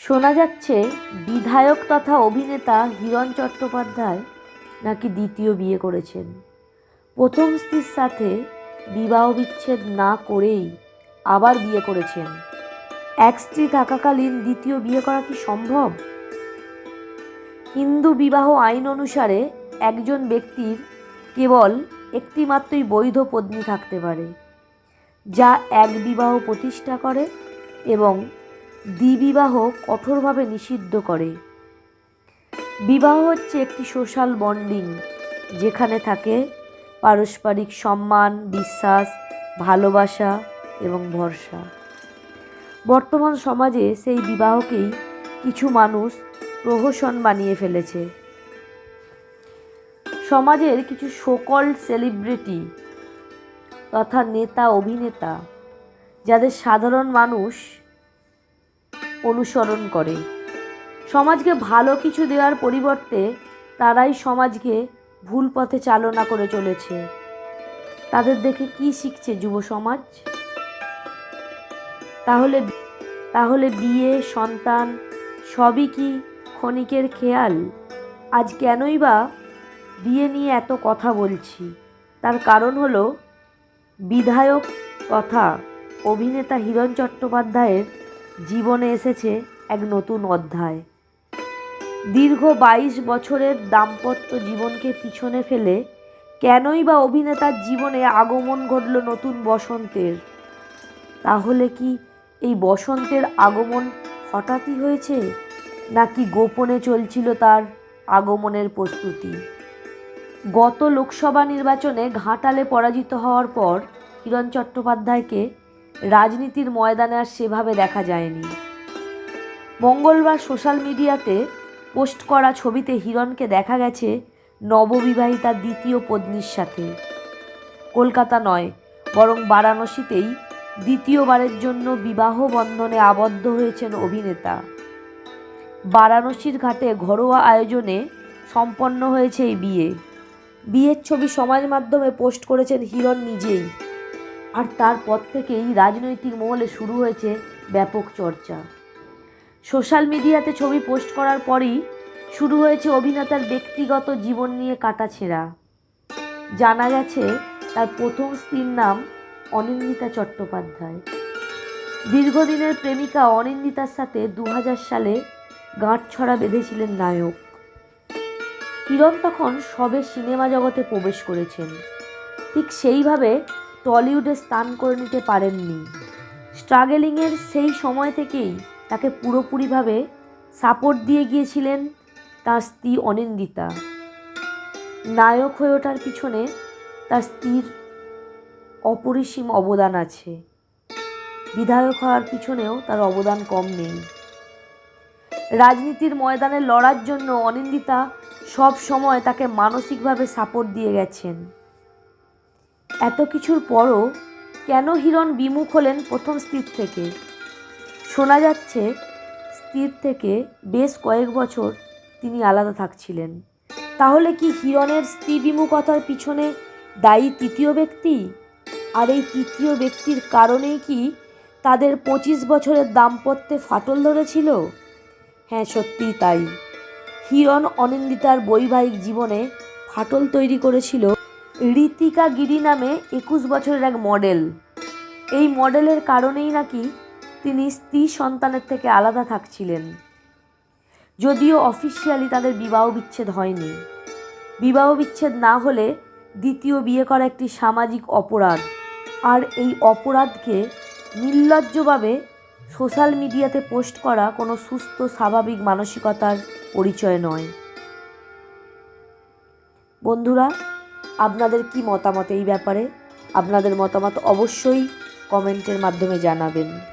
শোনা যাচ্ছে বিধায়ক তথা অভিনেতা হিরণ চট্টোপাধ্যায় নাকি দ্বিতীয় বিয়ে করেছেন। প্রথম স্ত্রীর সাথে বিবাহ বিচ্ছেদ না করেই আবার বিয়ে করেছেন। এক স্ত্রী থাকাকালীন দ্বিতীয় বিয়ে করা কি সম্ভব? হিন্দু বিবাহ আইন অনুসারে একজন ব্যক্তির কেবল একটি মাত্রই বৈধ পত্নী থাকতে পারে, যা এক বিবাহ প্রতিষ্ঠা করে এবং দ্বিবিবাহ কঠোরভাবে নিষিদ্ধ করে। বিবাহ হচ্ছে একটি সোশ্যাল বন্ডিং, যেখানে থাকে পারস্পরিক সম্মান, বিশ্বাস, ভালোবাসা এবং ভরসা। বর্তমান সমাজে সেই বিবাহকেই কিছু মানুষ প্রহসন বানিয়ে ফেলেছে। সমাজের কিছু সকল সেলিব্রিটি তথা নেতা, অভিনেতা, যাদের সাধারণ মানুষ অনুসরণ করে। সমাজকে ভালো কিছু দেওয়ার পরিবর্তে তারাই সমাজকে ভুল পথে চালনা করে চলেছে। তাদের দেখে কি শিখছে যুব সমাজ? তাহলে তাহলে বিয়ে, সন্তান সবই কি ক্ষণিকের খেয়াল? আজ কেনই বা বিয়ে নিয়ে এত কথা বলছি? তার কারণ হলো, বিধায়ক তথা অভিনেতা হিরণ চট্টোপাধ্যায়ের জীবনে এসেছে এক নতুন অধ্যায়। দীর্ঘ বাইশ বছরের দাম্পত্য জীবনকে পিছনে ফেলে কেনই বা অভিনেতার জীবনে আগমন ঘটল নতুন বসন্তের? তাহলে কি এই বসন্তের আগমন হঠাৎই হয়েছে? নাকি গোপনে চলছিল তার আগমনের প্রস্তুতি? গত লোকসভা নির্বাচনে ঘাটালে পরাজিত হওয়ার পর কিরণ চট্টোপাধ্যায়কে রাজনীতির ময়দানে আর সেভাবে দেখা যায়নি। মঙ্গলবার সোশ্যাল মিডিয়াতে পোস্ট করা ছবিতে হিরণকে দেখা গেছে নববিবাহিতা দ্বিতীয় পত্নীর সাথে। কলকাতা নয়, বরং বারাণসীতেই দ্বিতীয়বারের জন্য বিবাহ বন্ধনে আবদ্ধ হয়েছেন অভিনেতা। বারাণসীর ঘাটে ঘরোয়া আয়োজনে সম্পন্ন হয়েছে এই বিয়ে। বিয়ের ছবি সমাজ মাধ্যমে পোস্ট করেছেন হিরণ নিজেই। আর তারপর থেকেই রাজনৈতিক মহলে শুরু হয়েছে ব্যাপক চর্চা। সোশ্যাল মিডিয়াতে ছবি পোস্ট করার পরই শুরু হয়েছে অভিনেতার ব্যক্তিগত জীবন নিয়ে কাটাছেঁড়া জানা গেছে, তার প্রথম স্ত্রীর নাম অনিন্দিতা চট্টোপাধ্যায়। দীর্ঘদিনের প্রেমিকা অনিন্দিতার সাথে দু হাজার সালে গাঁটছড়া বেঁধেছিলেন নায়ক। কিরণ তখন সবে সিনেমা জগতে প্রবেশ করেছেন। ঠিক সেইভাবে টলিউডে স্থান করে নিতে পারেননি। স্ট্রাগেলিংয়ের সেই সময় থেকেই তাকে পুরোপুরিভাবে সাপোর্ট দিয়ে গিয়েছিলেন তার স্ত্রী অনিন্দিতা। নায়ক হয়ে ওঠার পিছনে তার স্ত্রীর অপরিসীম অবদান আছে। বিধায়ক হওয়ার পিছনেও তার অবদান কম নেই। রাজনীতির ময়দানে লড়ার জন্য অনিন্দিতা সব সময় তাকে মানসিকভাবে সাপোর্ট দিয়ে গেছেন। এত কিছুর পরও কেন হিরণ বিমুখ হলেন প্রথম স্থির থেকে? শোনা যাচ্ছে স্ত্রীর থেকে বেশ কয়েক বছর তিনি আলাদা থাকছিলেন। তাহলে কি হিরণের স্ত্রী বিমুখতার পিছনে দায়ী তৃতীয় ব্যক্তি? আর এই তৃতীয় ব্যক্তির কারণেই কি তাদের পঁচিশ বছরের দাম্পত্যে ফাটল ধরেছিল? হ্যাঁ সত্যিই তাই। হিরণ অনিন্দিতার বৈবাহিক জীবনে ফাটল তৈরি করেছিল ঋতিকা গিরি নামে একুশ বছরের এক মডেল। এই মডেলের কারণেই নাকি তিনি স্ত্রী সন্তানের থেকে আলাদা থাকছিলেন। যদিও অফিসিয়ালি তাদের বিবাহ বিচ্ছেদ হয়নি। বিবাহ বিচ্ছেদ না হলে দ্বিতীয় বিয়ে করা একটি সামাজিক অপরাধ। আর এই অপরাধকে নির্লজ্জভাবে সোশ্যাল মিডিয়াতে পোস্ট করা কোনো সুস্থ, স্বাভাবিক মানসিকতার পরিচয় নয়। বন্ধুরা আপনাদের কি মতামত এই ব্যাপারে? আপনাদের মতামত অবশ্যই কমেন্টের মাধ্যমে জানাবেন।